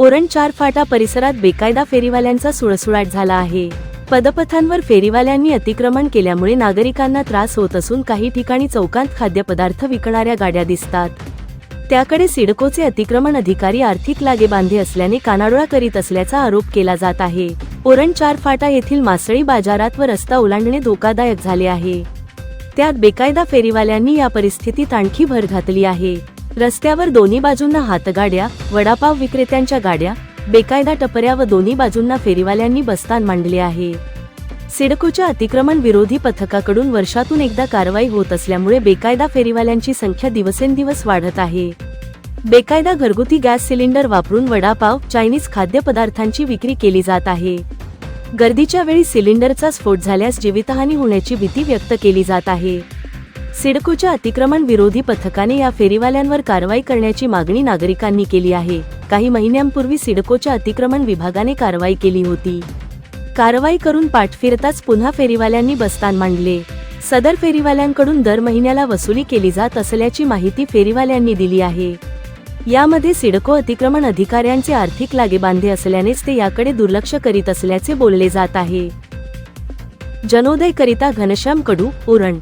ओरण चार फाटा परिसरात बेकायदा फेरीवाल्यांचा सुळसुळाट झाला आहे. पदपथांवर फेरीवाल्यांनी अतिक्रमण केल्यामुळे नागरिकांना त्रास होत असून काही ठिकाणी चौकांत खाद्यपदार्थ विकणाऱ्या गाड्या दिसतात. त्याकडे सिडकोचे अतिक्रमण अधिकारी आर्थिक लागेबांधे असल्याने कानाडोळा करीत असल्याचा आरोप केला जात आहे. ओरण चार फाटा येथील मासळी बाजारात व रस्ता ओलांडणे धोकादायक झाले आहे. त्यात बेकायदा फेरीवाल्यांनी या परिस्थितीत आणखी भर घातली आहे. रस्त्यावर दोन्ही बाजूंना हातगाड्या वडापाव विक्रेत्यांच्या गाड्या बेकायदा टपऱ्या व दोन्ही बाजूंना फेरीवाल्यांनी बस्तान मांडले आहे. सिडकोच्या अतिक्रमण विरोधी पथकाकडून वर्षातून एकदा कारवाई होत असल्यामुळे बेकायदा फेरीवाल्यांची संख्या दिवसेंदिवस वाढत आहे. बेकायदा घरगुती गॅस सिलेंडर वापरून वडापाव चायनीज खाद्यपदार्थांची विक्री केली जात आहे. गर्दीच्या वेळी सिलेंडरचा स्फोट झाल्यास जीवितहानी होण्याची भीती व्यक्त केली जात आहे. सिडकोच्या अतिक्रमण विरोधी पथकाने या फेरीवाल्यांवर कारवाई करण्याची मागणी नागरिकांनी केली आहे. काही महिन्यांपूर्वी सिडकोच्या अतिक्रमण विभागाने कारवाई केली होती. कारवाई करून पाठ फिरताच पुन्हा फेरीवाल्यांनी बस्तान मांडले. सदर फेरीवाल्यांकडून दर महिन्याला वसुली केली जात असल्याची माहिती फेरीवाल्यांनी दिली आहे. यामध्ये सिडको अतिक्रमण अधिकाऱ्यांचे आर्थिक लागेबांधे असल्यानेच ते याकडे दुर्लक्ष करीत असल्याचे बोलले जात आहे. जनोदय करिता घनश्याम कडू उरण.